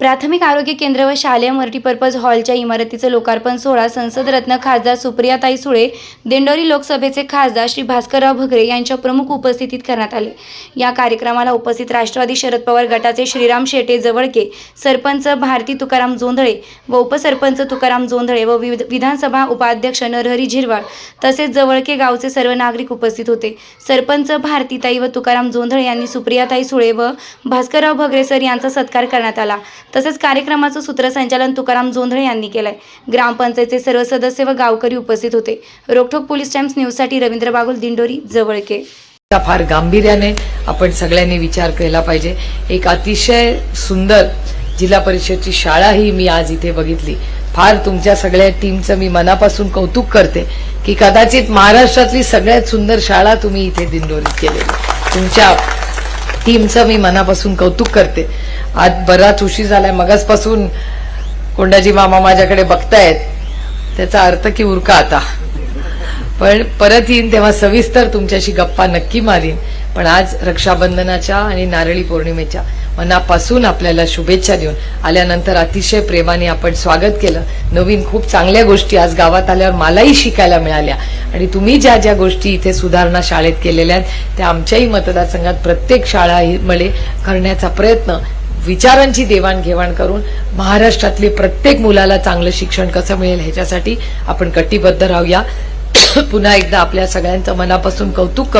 प्राथमिक आरोग्य केंद्र व शालेय मल्टीपर्पज हॉलच्या इमारतीचं लोकार्पण सोहळा संसदरत्न खासदार सुप्रियाताई सुळे दिंडोरी लोकसभेचे खासदार श्री भास्करराव भगरे यांच्या प्रमुख उपस्थितीत करण्यात आले. या कार्यक्रमाला उपस्थित राष्ट्रवादी शरद पवार गटाचे श्रीराम शेटे जवळके सरपंच भारती तुकाराम जोंधळे व उपसरपंच तुकाराम जोंधळे व विधानसभा उपाध्यक्ष नरहरी झिरवाळ तसेच जवळके गावचे सर्व नागरिक उपस्थित होते. सरपंच भारतीताई व तुकाराम जोंधळे यांनी सुप्रियाताई सुळे व भास्करराव भगरे सर यांचा सत्कार करण्यात आला. तसेच कार्यक्रमाचं सूत्रसंचालन तुकाराम जोंधळे यांनी केलंय. ग्रामपंचायतचे सर्व सदस्य व गावकरी उपस्थित होते. रोखोक पोलीस टाइम्स न्यूजसाठी रवींद्र बागुल दिंडोरी जवळके. फार गांभीर्याने आपण सगळ्यांनी विचार केला पाहिजे. एक अतिशय सुंदर जिल्हा परिषदची शाळा ही मी आज इथे बघितली. फार तुमच्या सगळ्या टीमचं मी मनापासून कौतुक करते की कदाचित महाराष्ट्रातली सगळ्यात सुंदर शाळा तुम्ही इथे दिंडोरीत केलेली. तुमच्या टीमचं मी मनापासून कौतुक करते. आज बराच उशीर झालाय. मगासपासून कोंडाजी मामा माझ्याकडे बघतायत. त्याचा अर्थ की उरका आता. पण परत येईन तेव्हा सविस्तर तुमच्याशी गप्पा नक्की मारीन. पण आज रक्षाबंधनाच्या आणि नारळी पौर्णिमेच्या मनापासून आपल्याला शुभेच्छा देऊन आल्यानंतर अतिशय प्रेमाने आपण स्वागत केलं. नवीन खूप चांगल्या गोष्टी आज गावात आल्यावर मलाही शिकायला मिळाल्या. आणि तुम्ही ज्या ज्या गोष्टी इथे सुधारणा शाळेत केलेल्या आहेत त्या आमच्याही मतदारसंघात प्रत्येक शाळा मध्ये करण्याचा प्रयत्न विचारांची देवाणघेवाण करून महाराष्ट्रातले प्रत्येक मुलाला चांगलं शिक्षण कसं मिळेल ह्याच्यासाठी आपण कटिबद्ध राहूया. पुन्हा एकदा आपल्या सगळ्यांचं मनापासून कौतुक करतो.